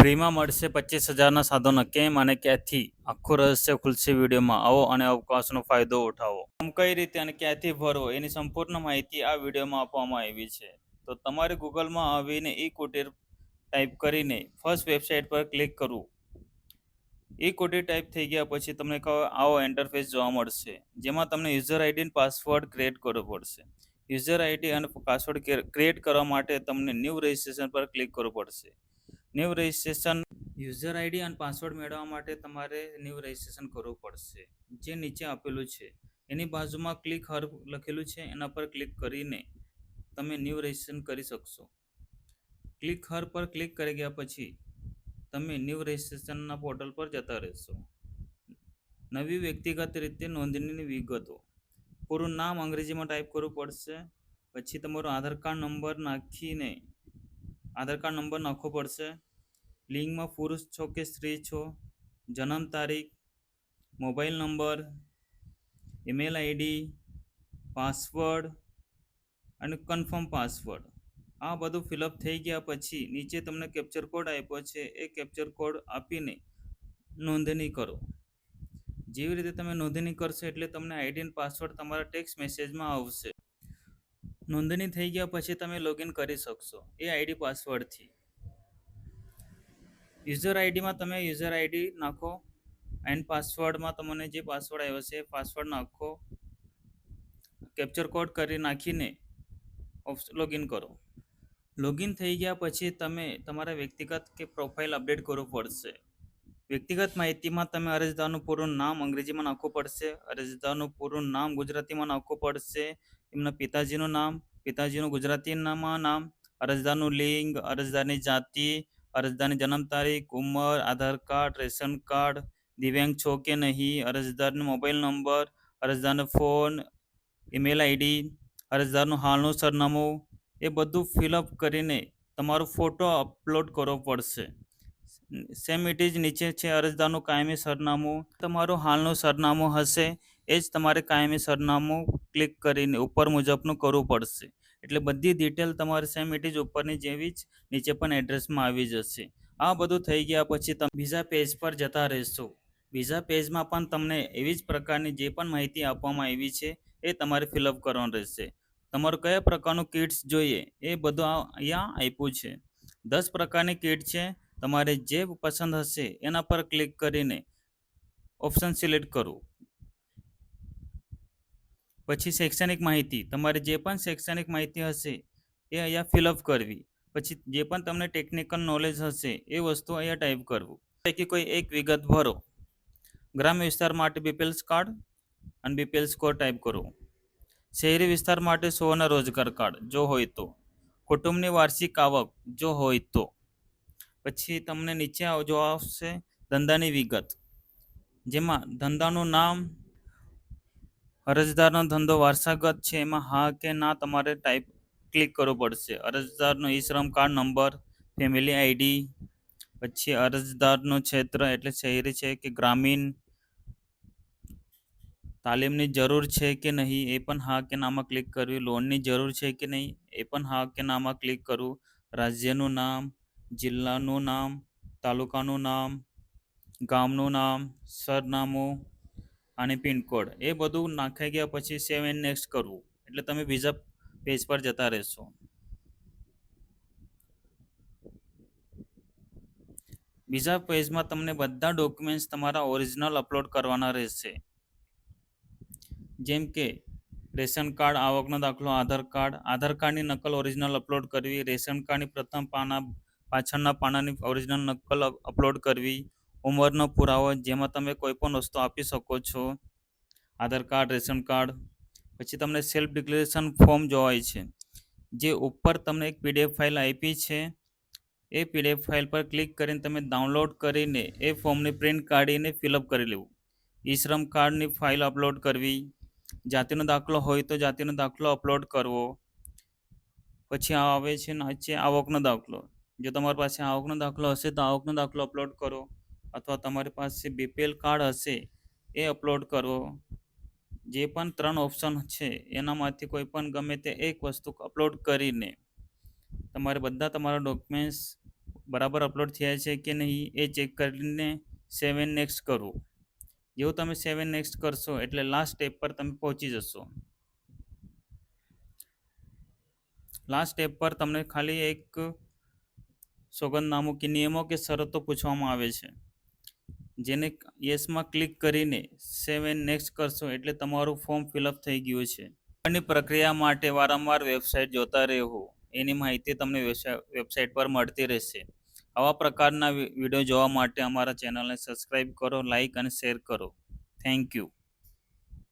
ફ્રીમાં મળશે પચીસ હજારના સાધનો કેમ અને ક્યાંથી? આખું રહસ્ય ખુલશે વિડીયોમાં. આવો અને અવકાશનો ફાયદો ઉઠાવો. આમ કઈ રીતે અને ક્યાંથી ભરવો? એની સંપૂર્ણ માહિતી આ વિડીયોમાં આપવામાં આવી છે. તો તમારે ગૂગલમાં આવીને ઈ કુટીર ટાઈપ કરીને ફર્સ્ટ વેબસાઇટ પર ક્લિક કરવું. ઈ કુટીર ટાઈપ થઈ ગયા પછી તમને કહો આવો ઇન્ટરફેસ જોવા મળશે, જેમાં તમને યુઝર આઈડી અને પાસવર્ડ ક્રિએટ કરવો પડશે. યુઝર આઈડી અને પાસવર્ડ ક્રિએટ કરવા માટે તમને ન્યૂ રજિસ્ટ્રેશન પર ક્લિક કરવું પડશે. ન્યૂ રજિસ્ટ્રેશન યુઝર આઈડી અને પાસવર્ડ મેળવવા માટે તમારે ન્યૂ રજિસ્ટ્રેશન કરવું પડશે. જે નીચે આપેલું છે. એની બાજુમાં ક્લિક હર લખેલું છે. એના પર ક્લિક કરીને તમે ન્યૂ રજિસ્ટ્રેશન કરી શકશો. ક્લિક હર પર ક્લિક કરી ગયા પછી તમે ન્યૂ રજિસ્ટ્રેશનના પોર્ટલ પર જતા રહેશો. નવી વ્યક્તિગત રીતે નોંધણીની વિગતો. પૂરું નામ અંગ્રેજીમાં ટાઈપ કરવું પડશે. પછી તમારો આધાર કાર્ડ નંબર નાખીને આધાર કાર્ડ નંબર નાખવો પડશે. લિંગમાં પુરુષ છો કે સ્ત્રી છો? જન્મ તારીખ, mobile number, email ID, password અને કન્ફર્મ પાસવર્ડ. આ બધું ફિલઅપ થઈ ગયા પછી નીચે તમને કેપ્ચર કોડ આપ્યો છે. એ કેપ્ચર કોડ આપીને નોંધણી કરો. જેવી રીતે તમે નોંધણી કરશો એટલે તમને આઈડી અને પાસવર્ડ તમારા ટેક્સ્ટ મેસેજમાં આવશે. નોંધણી થઈ ગયા પછી તમે લોગિન કરી શકશો. એ આઈડી પાસવર્ડથી. યુઝર આઈડીમાં તમે યુઝર આઈડી નાખો એન્ડ પાસવર્ડમાં તમને જે પાસવર્ડ આવ્યો છે પાસવર્ડ નાખો. કેપ્ચર કોડ કરી નાખીને લોગિન કરો. લોગિન થઈ ગયા પછી તમે તમારા વ્યક્તિગત કે પ્રોફાઇલ અપડેટ કરવું પડશે. વ્યક્તિગત માહિતીમાં તમે અરજદારનું પૂરું નામ અંગ્રેજીમાં નાખવું પડશે. અરજદારનું પૂરું નામ ગુજરાતીમાં નાખવું પડશે. એમના પિતાજીનું નામ, પિતાજીનું ગુજરાતીનામાં નામ, અરજદારનું લિંગ, અરજદારની જાતિ અરજદારની જન્મ તારીખ, ઉંમર, આધાર કાર્ડ, રેશન કાર્ડ, દિવ્યાંગ છો કે નહીં, અરજદારનો મોબાઈલ નંબર, અરજદારનો ફોન, ઈમેલ આઈડી, અરજદારનું હાલનું સરનામું, એ બધું ફિલઅપ કરીને તમારો ફોટો અપલોડ કરવો પડશે. સેમ ઇટ ઇઝ નીચે છે અરજદારનું કાયમી સરનામું. તમારું હાલનું સરનામું હશે, એ જ તમારે કાયમી સરનામું ક્લિક કરીને ઉપર મુજબનું કરવું પડશે. એટલે બધી ડિટેલ તમારે સેમ ઇટ ઇઝ ઉપરની જેવી જ નીચે પણ એડ્રેસમાં આવી જશે. આ બધું થઈ ગયા પછી તમે બીજા પેજ પર જતા રહેશો. બીજા પેજમાં પણ તમને એવી જ પ્રકારની જે પણ માહિતી આપવામાં આવી છે એ તમારે ફિલઅપ કરવાનું રહેશે. તમારું કયા પ્રકારનું કિટ્સ જોઈએ એ બધું અહીંયા આપ્યું છે. દસ પ્રકારની કિટ છે, તમારે જે પસંદ હશે એના પર ક્લિક કરીને ઓપ્શન સિલેક્ટ કરવું પછી શૈક્ષણિક માહિતી, તમારે જે પણ શૈક્ષણિક માહિતી હશે એ અહીંયા ફિલઅપ કરવી. પછી જે પણ તમને ટેકનિકલ નોલેજ હશે એ વસ્તુ અહીંયા ટાઈપ કરવું. પૈકી કોઈ એક વિગત ભરો. ગ્રામ્ય વિસ્તાર માટે બીપીએલ્સ કાર્ડ અને બીપીએલ સ્કોર ટાઈપ કરો. શહેરી વિસ્તાર માટે સોના રોજગાર કાર્ડ જો હોય તો. કુટુંબની વાર્ષિક આવક, જો હોય તો. પછી તમને નીચે જો આવશે ધંધાની વિગત. જેમાં ધંધાનું નામ અરજદારનો ધંધો વારસાગત છે, એમાં હા કે ના તમારે ટાઈપ ક્લિક કરવું પડશે. અરજદારનો ઈ શ્રમ કાર્ડ નંબર ફેમિલી આઈડી પછી અરજદારનું ક્ષેત્ર એટલે શહેરી છે કે ગ્રામીણ, તાલીમની જરૂર છે કે નહીં એ પણ હા કે નામાં ક્લિક કરવી લોનની જરૂર છે કે નહીં એ પણ હા કે નામાં ક્લિક કરવું, રાજ્યનું નામ, જિલ્લાનું નામ, તાલુકાનું નામ, ગામનું નામ, સરનામું અને પિનકોડ એ બધું નાખાઈ ગયા પછી સેવ એન્ડ નેક્સ્ટ કરવું. એટલે તમે બીજા પેજ પર જતા રહેશો. બીજા પેજમાં તમને બધા ડોક્યુમેન્ટ્સ તમારા ઓરિજિનલ અપલોડ કરવાના રહેશે. જેમ કે રેશન કાર્ડ, આવકનો દાખલો, આધાર કાર્ડ. આધાર કાર્ડની નકલ ઓરિજિનલ અપલોડ કરવી. રેશન કાર્ડની પ્રથમ પાના, પાછળના પાનાની ઓરિજિનલ નકલ અપલોડ કરવી. ઉંમરનો પુરાવો, જેમાં તમે કોઈ પણ વસ્તુ આપી શકો છો. આધાર કાર્ડ, રેશન કાર્ડ, પછી તમને સેલ્ફ ડિક્લેરેશન ફોર્મ જોવાય છે. જે ઉપર તમને એક પીડીએફ ફાઇલ આપી છે. એ પીડીએફ ફાઇલ પર ક્લિક કરીને તમે ડાઉનલોડ કરીને એ ફોર્મની પ્રિન્ટ કાઢીને ફિલઅપ કરી લેવું. ઈ શ્રમ કાર્ડની ફાઇલ અપલોડ કરવી. જાતિનો દાખલો હોય તો જાતિનો દાખલો અપલોડ કરવો. પછી આવે છે નીચે આવકનો દાખલો. જો તમારી પાસે આવકનો દાખલો હશે તો આવકનો દાખલો અપલોડ કરો. અથવા તમારી પાસે બીપીએલ કાર્ડ હશે, એ અપલોડ કરો. જે પણ ત્રણ ઓપ્શન છે, એનામાંથી કોઈ પણ ગમે તે એક વસ્તુ અપલોડ કરીને તમારે બધા તમારા ડોક્યુમેન્ટ્સ બરાબર અપલોડ થયા છે કે નહીં, એ ચેક કરીને સેવન નેક્સ્ટ કરવું જેવું તમે સેવન નેક્સ્ટ કરશો, એટલે લાસ્ટ સ્ટેપ પર તમે પહોંચી જશો. લાસ્ટ સ્ટેપ પર તમને ખાલી એક સોગંદનામું કે નિયમો કે શરતો પૂછવામાં આવે છે. જેને યસમાં ક્લિક કરીને સેવન નેક્સ્ટ કરશો એટલે તમારું ફોર્મ ફિલઅપ થઈ ગયું છે. અને પ્રક્રિયા માટે વારંવાર વેબસાઇટ જોતા રહેવું. એની માહિતી તમને વેબસાઇટ પર મળતી રહેશે. આવા પ્રકારના વીડિયો જોવા માટે અમારા ચેનલને સબસ્ક્રાઈબ કરો લાઈક અને શેર કરો. Thank you.